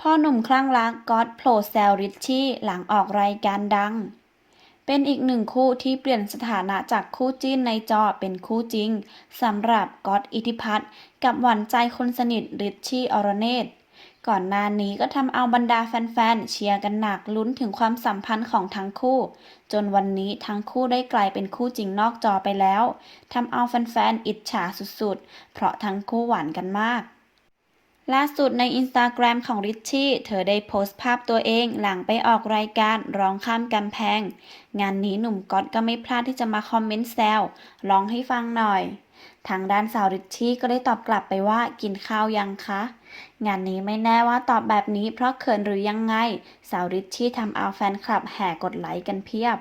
พ่อหนุ่มคลั่งรักก็อตโผล่แซวริชชี่หลังออกรายการดัง เป็นอีกหนึ่งคู่ที่เปลี่ยนสถานะจากคู่จิ้นในจอเป็นคู่จริงสำหรับก๊อตอิทธิพัฒน์กับหวานใจคนสนิทริชชี่อรเนตก่อนหน้านี้ก็ทำเอาบรรดาแฟนๆเชียร์กันหนักลุ้นถึงความสัมพันธ์ของทั้งคู่ จนวันนี้ทั้งคู่ได้กลายเป็นคู่จริงนอกจอไปแล้วทำเอาแฟนๆอิจฉาสุดๆ เพราะทั้งคู่หวานกันมาก ล่าสุดในอินสตาแกรมของริชชี่ เธอได้โพสต์ภาพตัวเองหลังไปออกรายการร้องข้ามกำแพง งานนี้หนุ่มก๊อตก็ไม่พลาดที่จะมาคอมเมนต์แซวร้องให้ฟังหน่อย ทางด้านสาวริชชี่ก็ได้ตอบกลับไปว่ากินข้าวยังคะ งานนี้ไม่แน่ว่าตอบแบบนี้เพราะเขินหรือยังไง สาวริชชี่ทำเอาแฟนคลับแห่กดไลค์กันเพียบ